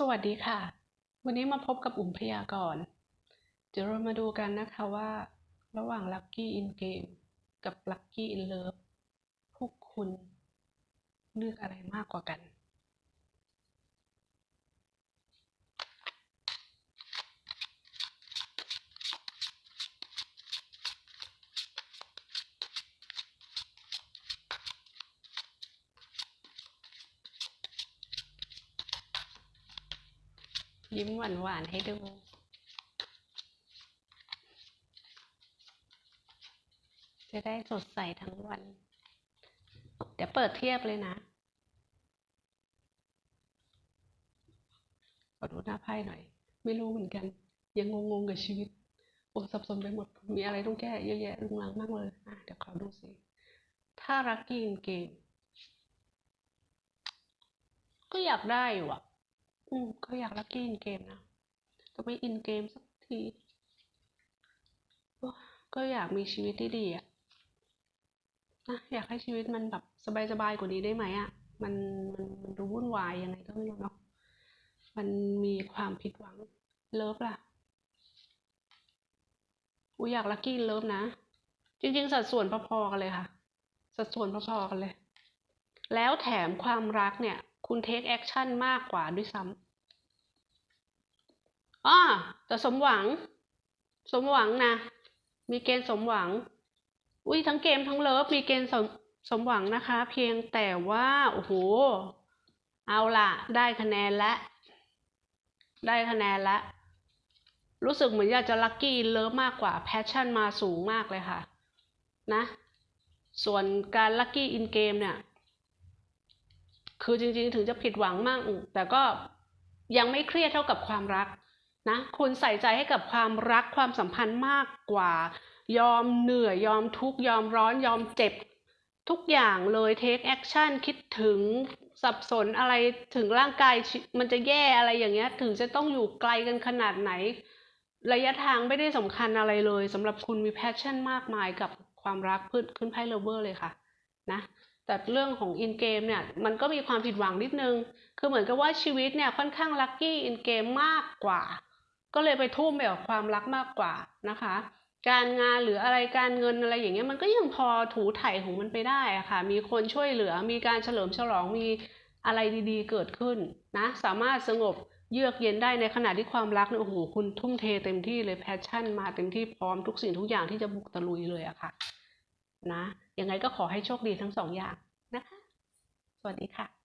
สวัสดีค่ะ วันนี้มาพบกับอุ่มพยากรณ์เดี๋ยวเรามาดูกันนะคะว่า ระหว่าง Lucky in Game กับ Lucky in Love พวกคุณเลือกอะไรมากกว่ากัน ยิ้มหวานๆให้ดูจะได้สดใสทั้งวัน เดี๋ยวเปิดเทียบเลยนะขอดูหน้าไพ่หน่อย ไม่รู้เหมือนกัน ยังงงๆกับชีวิต โอ้สับสนไปหมด มีอะไรต้องแก้เยอะแยะลุงลังมากเลยอะเดี๋ยวขอดูสิ ถ้ารักกินเกมก็อยากได้อยู่อะ อืมก็อยากลักกี้อินเกมนะแต่ไม่อินเกมสักที ก็อยากมีชีวิตที่ดีอะนะอยากให้ชีวิตมันแบบสบายๆกว่านี้ได้ไหมอะมันมันมันดูวุ่นวายยังไงก็ไม่รู้เนาะมันมีความผิดหวังเลิฟล่ะอูอยากลักกี้เลิฟนะ จริง ๆ สัดส่วนพอๆกันเลยค่ะ สัดส่วนพอๆกันเลย แล้วแถมความรักเนี่ย คุณเทคแอคชั่นมากกว่าด้วยซ้ำอ้อแต่สมหวัง สมหวังนะ มีเกณฑ์สมหวัง อุ้ยทั้งเกมทั้งเลิฟมีเกณฑ์สมสมหวังนะคะ เพียงแต่ว่า โอ้โห เอาละได้คะแนนแล้วได้คะแนนแล้วรู้สึกเหมือนอยากจะลัคกี้เลิฟมากกว่าแพชชั่นมาสูงมากเลยค่ะ นะ ส่วนการลัคกี้อินเกมเนี่ย คือจริงๆ ถึงจะผิดหวังมั่งแต่ก็ยังไม่เครียดเท่ากับความรักนะคุณใส่ใจให้กับความรักความสัมพันธ์มากกว่า ยอมเหนื่อยยอมทุกข์ยอมร้อนยอมเจ็บ ทุกอย่างเลยเทคแอคชั่นคิดถึงสับสนอะไรถึงร่างกายมันจะแย่อะไรอย่างเงี้ย ถึงจะต้องอยู่ไกลกันขนาดไหน ระยะทางไม่ได้สำคัญอะไรเลยสำหรับคุณมีแพชชั่นมากมายกับความรักพื้นขึ้นไพ่เลเวอร์เลยค่ะ นะ แต่เรื่องของอินเกมเนี่ยมันก็มีความผิดหวังนิดนึง คือเหมือนกับว่าชีวิตเนี่ยค่อนข้างลัคกี้อินเกมมากกว่า ก็เลยไปทุ่มไปกับความรักมากกว่านะคะ การงานหรืออะไรการเงินอะไรอย่างเงี้ยมันก็ยังพอถูถ่ายของมันไปได้อะค่ะ มีคนช่วยเหลือ มีการเฉลิมฉลองมีอะไรดีๆ เกิดขึ้นนะ สามารถสงบเยือกเย็นได้ในขณะที่ความรักเนี่ยโอ้โหคุณทุ่มเทเต็มที่เลยแพชชั่นมาเต็มที่พร้อมทุกสิ่งทุกอย่างที่จะบุกตะลุยเลยอะค่ะ นะยังไงก็ขอให้โชคดีทั้งสองอย่างนะคะ สวัสดีค่ะ